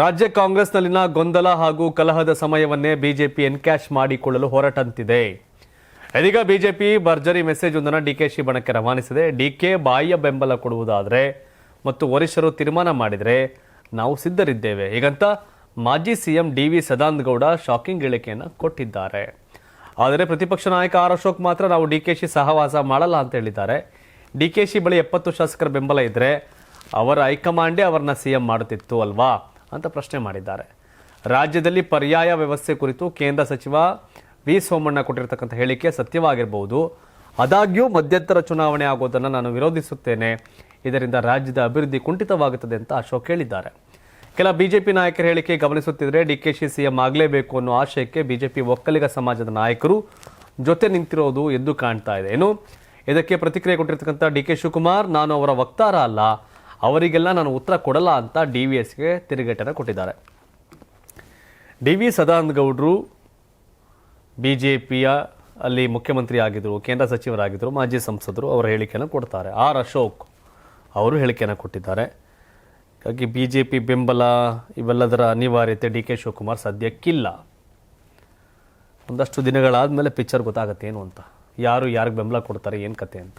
ರಾಜ್ಯ ಕಾಂಗ್ರೆಸ್ನಲ್ಲಿನ ಗೊಂದಲ ಹಾಗೂ ಕಲಹದ ಸಮಯವನ್ನೇ ಬಿಜೆಪಿ ಎನ್ಕ್ಯಾಶ್ ಮಾಡಿಕೊಳ್ಳಲು ಹೊರಟಂತಿದೆ. ಇದೀಗ ಬಿಜೆಪಿ ಭರ್ಜರಿ ಮೆಸೇಜ್ ಒಂದನ್ನು ಡಿಕೆಶಿ ಬಣಕ್ಕೆ ರವಾನಿಸಿದೆ. ಡಿಕೆ ಬಾಯಿಯ ಬೆಂಬಲ ಕೊಡುವುದಾದರೆ ಮತ್ತು ವರಿಷ್ಠರು ತೀರ್ಮಾನ ಮಾಡಿದರೆ ನಾವು ಸಿದ್ಧರಿದ್ದೇವೆ. ಹೀಗಂತ ಮಾಜಿ CM D V Sadananda Gowda shocking ಹೇಳಿಕೆಯನ್ನು ಕೊಟ್ಟಿದ್ದಾರೆ. ಆದರೆ ಪ್ರತಿಪಕ್ಷ ನಾಯಕ ಆರ್ ಅಶೋಕ್ ಮಾತ್ರ ನಾವು ಡಿ ಕೆ ಶಿ ಸಹವಾಸ ಮಾಡಲ್ಲ ಅಂತ ಹೇಳಿದ್ದಾರೆ. ಡಿ ಕೆ ಶಿ ಬಳಿ ಎಪ್ಪತ್ತು ಶಾಸಕರ ಬೆಂಬಲ ಇದ್ದರೆ ಅವರ ಹೈಕಮಾಂಡೇ ಅವರನ್ನ ಸಿಎಂ ಮಾಡುತ್ತಿತ್ತು ಅಲ್ವಾ? ಅಂತ ಪ್ರಶ್ನೆ ಮಾಡಿದ್ದಾರೆ. ರಾಜ್ಯದಲ್ಲಿ ಪರ್ಯಾಯ ವ್ಯವಸ್ಥೆ ಕುರಿತು ಕೇಂದ್ರ ಸಚಿವ ವಿ ಸೋಮಣ್ಣ ಕೊಟ್ಟಿರತಕ್ಕಂಥ ಹೇಳಿಕೆ ಸತ್ಯವಾಗಿರಬಹುದು ಆದಾಗ್ಯೂ ಮಧ್ಯಂತರ ಚುನಾವಣೆ ಆಗೋದನ್ನು ನಾನು ವಿರೋಧಿಸುತ್ತೇನೆ. ಇದರಿಂದ ರಾಜ್ಯದ ಅಭಿವೃದ್ಧಿ ಕುಂಠಿತವಾಗುತ್ತದೆ ಅಂತ ಅಶೋಕ್ ಹೇಳಿದ್ದಾರೆ. ಕೆಲ ಬಿಜೆಪಿ ನಾಯಕರ ಹೇಳಿಕೆ ಗಮನಿಸುತ್ತಿದ್ರೆ ಡಿಕೆಶಿ ಸಿಎಂ ಆಗಲೇಬೇಕು ಅನ್ನೋ ಆಶಯಕ್ಕೆ ಬಿಜೆಪಿ ಒಕ್ಕಲಿಗ ಸಮಾಜದ ನಾಯಕರು ಜೊತೆ ನಿಂತಿರೋದು ಎದ್ದು ಕಾಣ್ತಾ ಇದೆ. ಏನು? ಇದಕ್ಕೆ ಪ್ರತಿಕ್ರಿಯೆ ಕೊಟ್ಟಿರ್ತಕ್ಕಂಥ ಡಿ ಕೆ ಶಿವಕುಮಾರ್, ನಾನು ಅವರ ವಕ್ತಾರ ಅಲ್ಲ. ಅವರಿಗೆಲ್ಲ ನಾನು ಉತ್ತರ ಕೊಡಲ್ಲ ಅಂತ ಡಿ ವಿ ಎಸ್ಗೆ ತಿರುಗೇಟನ್ನು ಕೊಟ್ಟಿದ್ದಾರೆ. ಡಿ ವಿ ಸದಾನಂದ ಗೌಡರು ಬಿ ಜೆ ಪಿಯ ಅಲ್ಲಿ ಮುಖ್ಯಮಂತ್ರಿ ಆಗಿದ್ದರು ಕೇಂದ್ರ ಸಚಿವರಾಗಿದ್ದರು ಮಾಜಿ ಸಂಸದರು ಅವರ ಹೇಳಿಕೆಯನ್ನು ಕೊಡ್ತಾರೆ. ಆರ್ ಅಶೋಕ್ ಅವರು ಹೇಳಿಕೆಯನ್ನು ಕೊಟ್ಟಿದ್ದಾರೆ. ಹಾಗಾಗಿ ಬಿ ಜೆ ಪಿ ಬೆಂಬಲ ಇವೆಲ್ಲದರ ಅನಿವಾರ್ಯತೆ ಡಿ ಕೆ ಶಿವಕುಮಾರ್ ಸದ್ಯಕ್ಕಿಲ್ಲ. ಒಂದಷ್ಟು ದಿನಗಳಾದಮೇಲೆ ಪಿಕ್ಚರ್ ಗೊತ್ತಾಗುತ್ತೆ ಏನು ಅಂತ. ಯಾರು ಯಾರಿಗೆ ಬೆಂಬಲ ಕೊಡ್ತಾರೆ, ಏನು ಕತೆ ಅಂತ.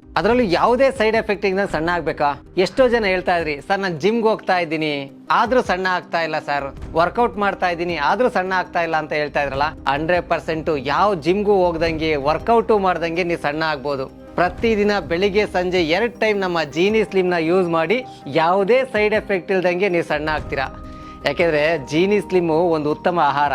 ಅದರಲ್ಲೂ ಯಾವುದೇ ಸೈಡ್ ಎಫೆಕ್ಟ್ ಇಂದ ಸಣ್ಣ ಆಗ್ಬೇಕಾ? ಎಷ್ಟೋ ಜನ ಹೇಳ್ತಾ ಇದ್ರಿ, ಸರ್, ನಾನು ಜಿಮ್ಗೆ ಹೋಗ್ತಾ ಇದ್ದೀನಿ. ಆದ್ರೂ ಸಣ್ಣ ಆಗ್ತಾ ಇಲ್ಲ, ಸರ್. ವರ್ಕೌಟ್ ಮಾಡ್ತಾ ಇದ್ದೀನಿ, ಆದ್ರೂ ಸಣ್ಣ ಆಗ್ತಾ ಇಲ್ಲ ಅಂತ ಹೇಳ್ತಾ ಇದ್ರಲ್ಲ, ಹಂಡ್ರೆಡ್ ಪರ್ಸೆಂಟ್ ಯಾವ ಜಿಮ್ಗೂ ಹೋಗ್ದಂಗೆ, ವರ್ಕೌಟು ಮಾಡ್ದಂಗೆ ನೀವು ಸಣ್ಣ ಆಗ್ಬೋದು. ಪ್ರತಿದಿನ ಬೆಳಿಗ್ಗೆ, ಸಂಜೆ ಎರಡು ಟೈಮ್ ನಮ್ಮ ಜೀನಿ ಸ್ಲಿಮ್ನ ಯೂಸ್ ಮಾಡಿ ಯಾವುದೇ ಸೈಡ್ ಎಫೆಕ್ಟ್ ಇಲ್ದಂಗೆ ನೀವು ಸಣ್ಣ ಆಗ್ತೀರಾ. ಯಾಕೆಂದ್ರೆ ಜೀನಿ ಸ್ಲಿಮ್ಮು ಒಂದು ಉತ್ತಮ ಆಹಾರ.